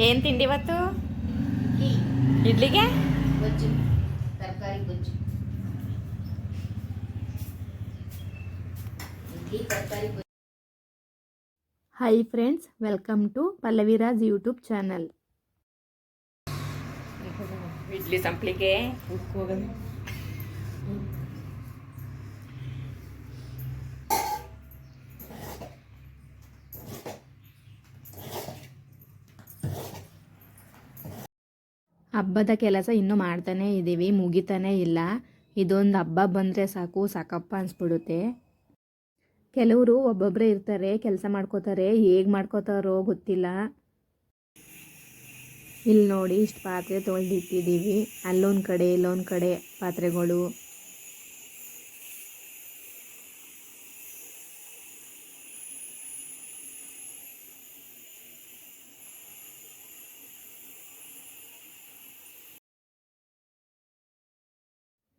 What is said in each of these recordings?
ಏನು ತಿಂಡಿ ಇವತ್ತು ಇಡ್ಲಿ ಇಡ್ಲಿಗೆ ಗೊಜ್ಜು ತರಕಾರಿ ಗೊಜ್ಜು ಇಡ್ಲಿ ತರಕಾರಿ ಗೊಜ್ಜು hi friends welcome to Pallaviraj YouTube channel idli ಹಬ್ಬದ ಕೆಲಸ ಇನ್ನೂ ಮಾಡ್ತಾನೇ ಇದ್ದೀವಿ ಮುಗಿತಾನೇ ಇಲ್ಲ. ಇದೊಂದು ಹಬ್ಬ ಬಂದರೆ ಸಾಕು, ಸಾಕಪ್ಪ ಅನಿಸ್ಬಿಡುತ್ತೆ. ಕೆಲವರು ಒಬ್ಬೊಬ್ಬರೇ ಇರ್ತಾರೆ, ಕೆಲಸ ಮಾಡ್ಕೋತಾರೆ, ಹೇಗೆ ಮಾಡ್ಕೋತಾರೋ ಗೊತ್ತಿಲ್ಲ. ಇಲ್ಲಿ ನೋಡಿ ಇಷ್ಟು ಪಾತ್ರೆ ತೊಳೆದಿಟ್ಟಿದ್ದೀವಿ ಅಲ್ಲೊಂದು ಕಡೆ, ಇಲ್ಲೊಂದು ಕಡೆ ಪಾತ್ರೆಗಳು.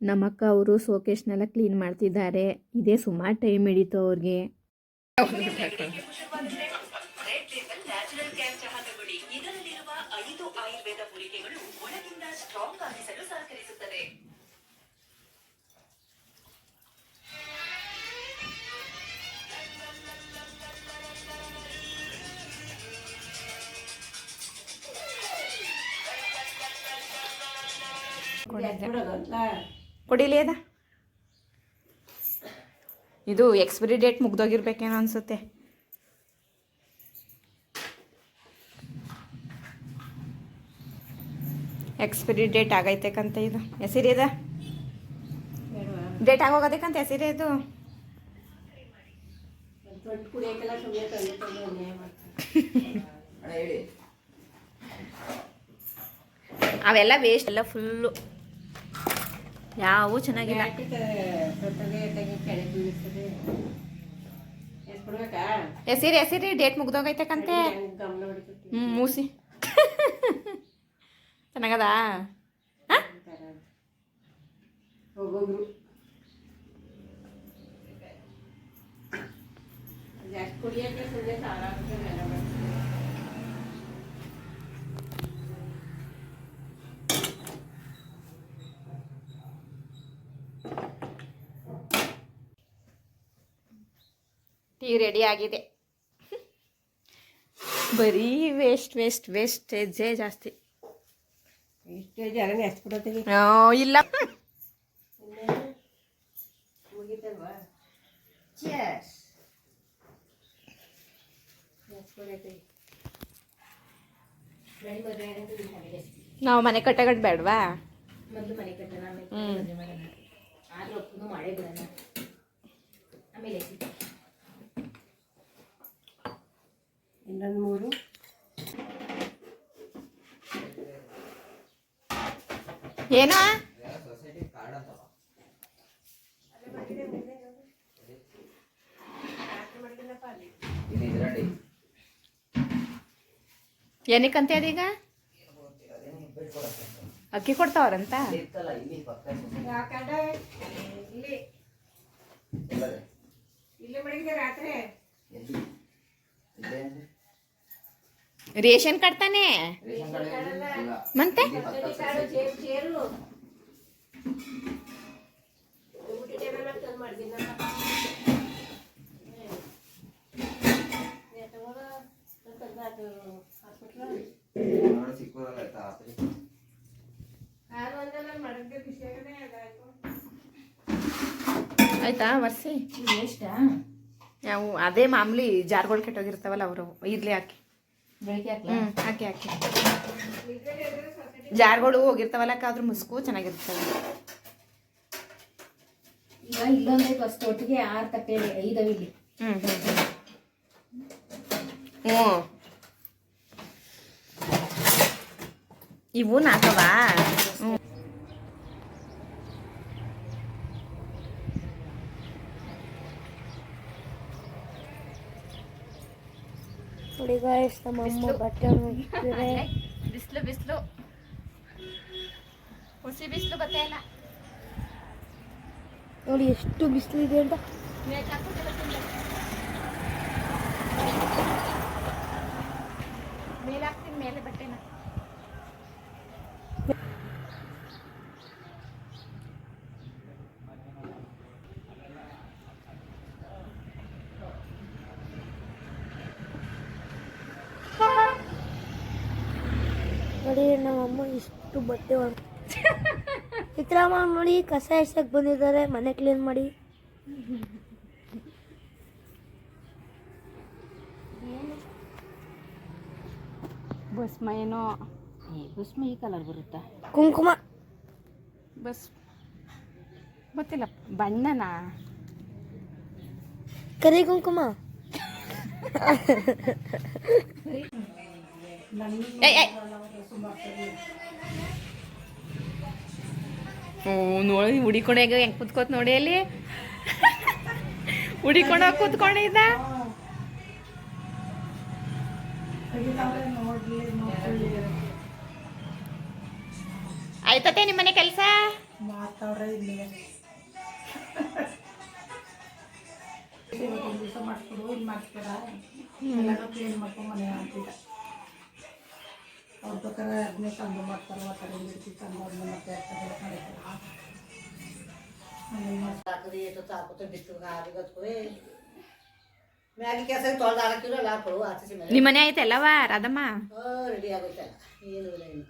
ನಮ್ಮಕ್ಕ ಅವರು ಸೋಕೇಶ್ನೆಲ್ಲ ಕ್ಲೀನ್ ಮಾಡ್ತಿದ್ದಾರೆ. ಇದೇ ಸುಮಾರು ಟೈಮ್ ಹಿಡಿತು ಅವ್ರಿಗೆ. ಕೊಡಿಲಿ ಅದ? ಇದು ಎಕ್ಸ್ಪೈರಿ ಡೇಟ್ ಮುಗ್ದೋಗಿರ್ಬೇಕೇನೋ ಅನ್ಸುತ್ತೆ. ಎಕ್ಸ್ಪೈರಿ ಡೇಟ್ ಆಗೈತೇಕಂತ ಇದು. ಹೆಸರಿ ಅದ ಡೇಟ್ ಆಗೋಗೋದಕ್ಕಂತ ಹೆಸರಿ ಇದು? ಅವೆಲ್ಲ ವೇಸ್ಟ್ ಎಲ್ಲ ಫುಲ್ಲು ಯಾವೂ ಚೆನ್ನಾಗಿಲ್ಲ ಕೆಳಗೆ ಬೀಳ್ತದೆ ಎಷ್ಟು ಕೊಡ್ಬೇಕಾ ಹೆಸರಿ ಹೆಸರಿ ಡೇಟ್ ಮುಗ್ದೋಗೈತಕ್ಕಂತೆ ಹೆಂಗ್ ಗಮನ ಹೊಡಿತೈತಿ ಹ್ಞೂ ಮೂಸಿ ಚೆನ್ನಾಗದಾ ಅಂತಾರ. ಒಬ್ಬೊಬ್ರು ಜಾಸ್ತಿ ಕುಡಿಯೋಕೆ ಸುಮ್ಮನೆ ಸಾಲ ಟೀ ರೆಡಿ ಆಗಿದೆ. ಬರೀ ವೇಸ್ಟ್ ವೇಸ್ಟ್ ವೇಸ್ಟೇಜೇ ಜಾಸ್ತಿ. ಇಷ್ಟೇ ನಾವು ಮನೆ ಕೊಡತ್ತೀವಿ ಆ, ಇಲ್ಲ ಮುಗಿತಲ್ವಾ ಚಿಯರ್ಸ್ ಎಷ್ಟು ಕೊಡತ್ತೀವಿ ಗಂಡು ಮದುವೆ ಆಗಂತೂ ಈ ಹಾಗೆ ಜಾಸ್ತಿ. ನಾವು ಮನೆ ಕಟ್ಟಗಟ್ಟು ಬೇಡವಾ ಮೊದಲು ಮನೆ ಕಟ್ಟೋಣ ಆಮೇಲೆ ಹ್ಮ್. ಮದುವೆ ಮಾಡೋಣ ಆದ್ರೂ ಒಪ್ಪನು ಮಾಡೇ ಬಿಡೋಣ ಆಮೇಲೆ ಇನ್ನೊಂದು ಮೂರು. ಏನೋ? ಏನಕ್ಕಂತ ಅದೀಗ? ಅಕ್ಕಿ ಕೊಡ್ತಾವ್ರಂತ? ಇಲ್ಲಿ ಇಲ್ಲೇ ಮಡಗಿದೆ ರಾತ್ರಿ ರೇಷನ್ ಕಟ್ತಾನೆ ಮತ್ತೆ ಕಾಡು ಚೇರು ಚೇರು ಊಟ ಟೇಬಲ್ ಮೇಲೆ ತಂದು ಮಾಡ್ದಿನಲ್ಲ ಆರು ಒಂದಲ್ಲ ಮಡಗ್ಗೆ ಕಾರ್ಡ್ ತಾನೆ? ಮತ್ತೆ? ಆಯ್ತಾ ವರ್ಸಿ ನಾವು ಅದೇ ಮಾಮೂಲಿ ಜಾರ್ಗಳು ಕೆಟ್ಟೋಗಿರ್ತಾವಲ್ಲ ಅವರು ಇರ್ಲಿ ಹಾಕಿ ಹಾಕಿ ಹಾಕಿ. ಜಾರ್ಗಳು ಹೋಗಿರ್ತಾವಲ್ಲ ಅದ್ರ ಮುಸ್ಕು ಚೆನ್ನಾಗಿರ್ತವೆ ಈಗ ಇಲ್ಲೊಂದು ಫಸ್ಟ್ ಒಟ್ಟಿಗೆ ಆರು ತಟ್ಟೆ ಐದವ ಇಲ್ಲಿ. ಹ್ಞೂ ಹ್ಞೂ ಹ್ಞೂ. ಇವು ನಾಲ್ಕವಾ ಗಾಯ್ಸ್ ನಮ್ಮ ಅಮ್ಮ ಬಟ್ಟೆ ಒಣಗಿಸ್ತಿದ್ದಾರೆ ಬಿಸಿಲು ಬಿಸಿಲು. ಹುಸಿ ಬಿಸಿಲು ಬತ್ತೆ ಇಲ್ಲ. ನೋಡಿ ಎಷ್ಟು ಬಿಸಿಲಿದೆ ಅಂತ. ಮೇಲೆ ಹಾಕ್ತೀನಿ ಮೇಲೆ ಬಟ್ಟೆನ. ನೋಡಿ ನಮ್ಮಮ್ಮ ಇಷ್ಟು ಬಟ್ಟೆ ಒಣ ಚಿತ್ರಮ್ಮ ನೋಡಿ ಕಸ ಬಂದಿದ್ದಾರೆ ಮನೆ ಕ್ಲೀನ್ ಮಾಡಿ. ಭಸ್ಮ ಏನೋ? ಭಸ್ಮ ಈ ಕಲರ್ ಬರುತ್ತಾ? ಕುಂಕುಮ. ಬಸ್ ಗೊತ್ತಿಲ್ಲ ಬಣ್ಣನಾ? ಕರಿ ಕುಂಕುಮ. ಹ್ಞೂ ನೋಡಿ ಹುಡಿಕೊಂಡಾಗ ಹೆಂಗೆ ಕುತ್ಕೋತ್ ನೋಡಿ ಅಲ್ಲಿ. ಹುಡಿಕೊಂಡ ಕೂತ್ಕೊಂಡಿದ್ದ ಆಯ್ತತೆ ನಿಮ್ಮನೆ ಕೆಲಸ? ಮ್ಯಾಗಿ ಕೆಲಸ ತೊಳೆದು ಹಾಕಿರೋ ಎಲ್ಲ ಹಾಕೊಳ್ಳು ಆಚೆ ಮೇಲೆ ನಿಮ್ಮನೆ ಐತಲ್ಲವ ರಾಧಮ್ಮ? ರೆಡಿ ಆಗುತ್ತೆ ಏನು ಇಲ್ಲ ಇನ್ನು.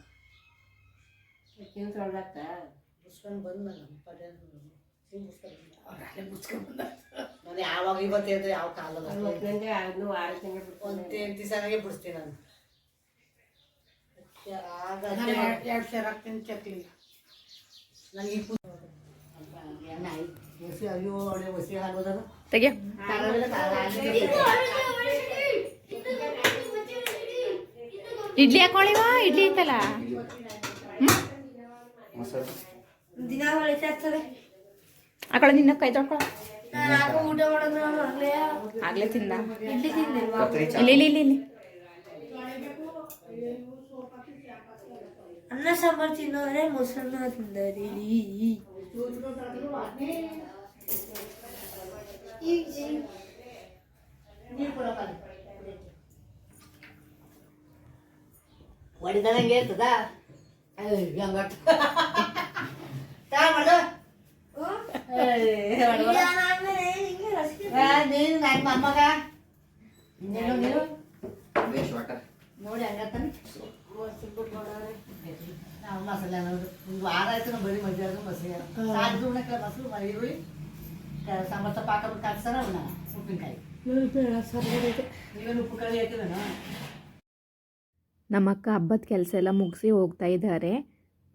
ಅಕ್ಕಿನ ತೊಳೆದಾಕ ಮುಸ್ಕೊಂಡು ಬಂದು ನಾನು ಪಡ್ಯ ನಾನು ಯಾವಾಗ ಇವತ್ತು ಅಂದ್ರೆ ಯಾವ ಕಾಲದ ಒಂದು ಎಂಟು ದಿವಸನಾಗೆ ಬಿಡಿಸ್ತೀನಿ ನಾನು. ಆಗ ಎರಡು ಸೇರು ಹಾಕ್ತೀನಿ ಚಕ್ಲಿ. ನನಗೆ ತೆಗಿಯ ಇಡ್ಲಿ ಹಾಕೊಳ್ಳಿವ ಇಡ್ಲಿ ಐತಲ್ಲ? ಹಾಕೊಳ್ಳ ನಿನ್ನ ಕೈ ನಾನು ಮಾಡಿದ್ರೆ ಆಗ್ಲೇ ಆಗ್ಲೇ ತಿಂದ. ಇಲ್ಲಿ ಇಲ್ಲಿ ಇಲ್ಲಿ. ಅನ್ನ ಸಾಂಬಾರು ತಿನ್ನೋರೆ ಮೊಸರನ್ನ ತಿಂದರೆ. ಹೊಡಿದಂಗೆ ಇರ್ತದ? ನೀನು ನನ್ನ ಮೊಮ್ಮಗ ಇನ್ನೇನು ನೀನು. ನೋಡಿ ಹಂಗತ್ತಾನೆ. ಮಸಾಲೆ ಅನ್ನೋದು. ಒಂದು ವಾರ ಆಯ್ತು ನಾವು ಬರೀ ಮಧ್ಯಾಹ್ನ ಮಸಾಲೆ ಸಾಕು ಉಣ್ಣಕ್ಕೆ ಮೊಸರು ಮ- ಈರುಳ್ಳಿ ಸಾಂಬಾರ್ ಸೊಪ್ಪು ಹಾಕೋಬಿಟ್ಟು ಹಾಕ್ಸಾರ ಅವನ್ನ ಉಪ್ಪಿನಕಾಯಿ. ನೀವೇನು ಉಪ್ಪು ಕಳಿ ಹಾಕಿವೇನು ನಮ್ಮ ಅಕ್ಕ ಹಬ್ಬದ ಕೆಲಸ ಎಲ್ಲ ಮುಗಿಸಿ ಹೋಗ್ತಾ ಇದ್ದಾರೆ.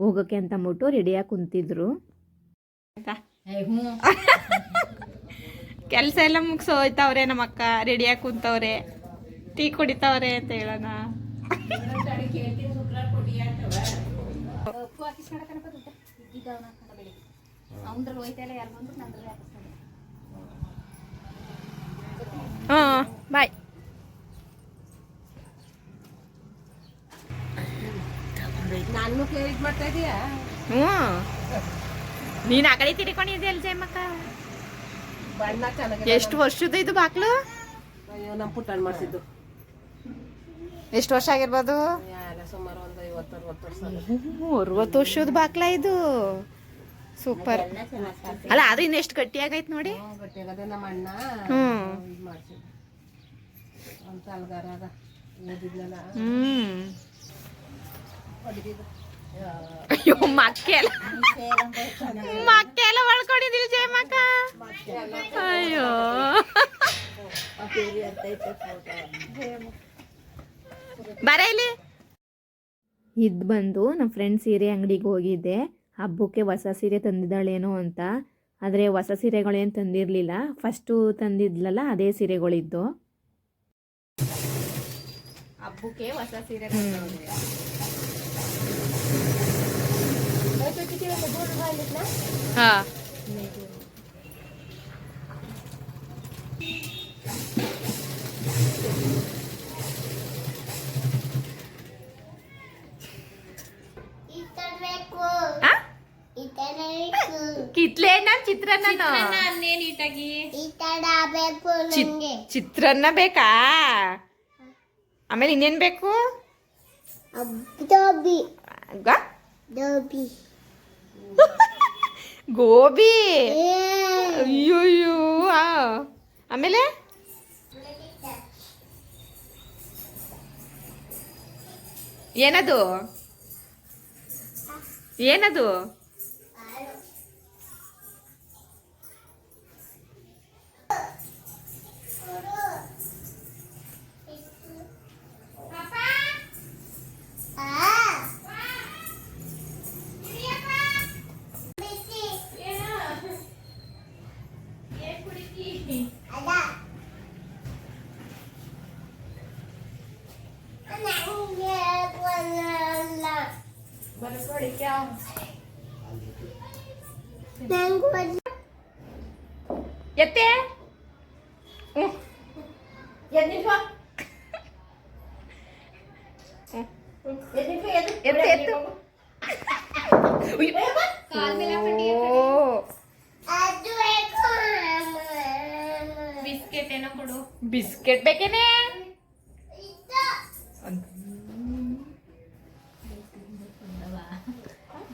ಹೋಗೋಕೆ ಅಂತ ಅಂದ್ಬಿಟ್ಟು ರೆಡಿಯಾಗಿ ಕುಂತಿದ್ರು. ಕೆಲಸ ಎಲ್ಲ ಮುಗಿಸಿ ಹೋಯ್ತವ್ರೆ ನಮ್ಮ ಅಕ್ಕ ರೆಡಿಯಾಗಿ ಕುಂತವ್ರೆ. ಟೀ ಕುಡಿತಾವ್ರೆ ಅಂತ ಹೇಳೋಣ. ಹಾಂ ಬಾಯ್ ನಾನು ಇದು ಮಾಡ್ತಾ ಇದೀಯಾ? ಹ್ಞೂ. ನೀನು ಆ ಕಡೆ ಜಯಮ್ಮಕ್ಕ ಬಣ್ಣ ಚೆನ್ನಾಗಿ ಎಷ್ಟು ವರ್ಷದ ಇದು ಬಾಕ್ಲು? ಅಯ್ಯೋ ನಮ್ಮ ಪುಟ್ಟಣ್ಣ ಎಷ್ಟು ವರ್ಷ ಆಗಿರ್ಬೋದು? ಸುಮಾರು ಅರವತ್ತು ವರ್ಷ ಅರವತ್ತು ವರ್ಷದ ಬಾಕ್ಲ ಇದು. ಸೂಪರ್. ಅಲ್ಲ ಅದು ಇನ್ನೆಷ್ಟು ಕಟ್ಟಿ ಗಟ್ಟಿಯಾಗೈತೆ ನೋಡಿ. ಅಯ್ಯೋ ಮಕ್ಕೆ ಮಕ್ಕೆ ಎಲ್ಲ ಒಳ್ಕೊಂಡಿದ್ರಿ ಜಯಮ್ಮಕ್ಕ. ಅಯ್ಯೋ. ಬರ ಇಲ್ಲಿ. ಇದು ಬಂದು ನಮ್ಮ ಫ್ರೆಂಡ್ ಸೀರೆ ಅಂಗಡಿಗೆ ಹೋಗಿದ್ದೆ. ಹಬ್ಬಕ್ಕೆ ಹೊಸ ಸೀರೆ ತಂದಿದ್ದಾಳೇನೋ ಅಂತ. ಆದರೆ ಹೊಸ ಸೀರೆಗಳೇನು ತಂದಿರಲಿಲ್ಲ. ಫಸ್ಟು ತಂದಿದ್ಲಲ್ಲ ಅದೇ ಸೀರೆಗಳಿದ್ದು. ಹಬ್ಬಕ್ಕೆ ಹೊಸ ಸೀರೆ ಹಾಂ. ನಾನು ಚಿತ್ರಾನ್ನ ಚಿತ್ರಾನ್ನ ಬೇಕಾ? ಆಮೇಲೆ ಇನ್ನೇನ್ ಬೇಕು? ಗೋಬಿ? ಅಯ್ಯೋ ಆ. ಆಮೇಲೆ? ಏನದು? ಏನದು? ಎತ್ತೆ ಹ್ಮ್. ಎತ್ತು ಎತ್ತು ಬಿಸ್ಕೆಟ್ ಏನೋ ಕೊಡು. ಬಿಸ್ಕೆಟ್ ಬೇಕೇನೆ?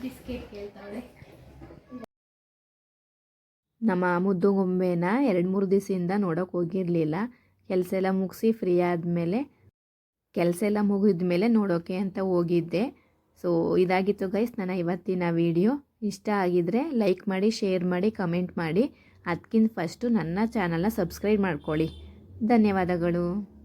ಬಿಸ್ಕೆಟ್ ಕೇಳ್ತಾವಳೆ. ನಮ್ಮ ಮುದ್ದು ಗೊಂಬೆನ ಎರಡು ಮೂರು ದಿವಸದಿಂದ ನೋಡೋಕೆ ಹೋಗಿರಲಿಲ್ಲ. ಕೆಲಸ ಎಲ್ಲ ಮುಗಿಸಿ ಫ್ರೀ ಆದಮೇಲೆ ಕೆಲಸ ಎಲ್ಲ ಮುಗಿದ ಮೇಲೆ ನೋಡೋಕೆ ಅಂತ ಹೋಗಿದ್ದೆ. ಸೊ ಇದಾಗಿತ್ತು ಗೈಸ್ ನನ್ನ ಇವತ್ತಿನ ವಿಡಿಯೋ ಇಷ್ಟ ಆಗಿದ್ರೆ ಲೈಕ್ ಮಾಡಿ ಶೇರ್ ಮಾಡಿ ಕಮೆಂಟ್ ಮಾಡಿ. ಅದಕ್ಕಿಂತ ಫಸ್ಟು ನನ್ನ ಚಾನಲ್ನ ಸಬ್ಸ್ಕ್ರೈಬ್ ಮಾಡ್ಕೊಳ್ಳಿ. ಧನ್ಯವಾದಗಳು.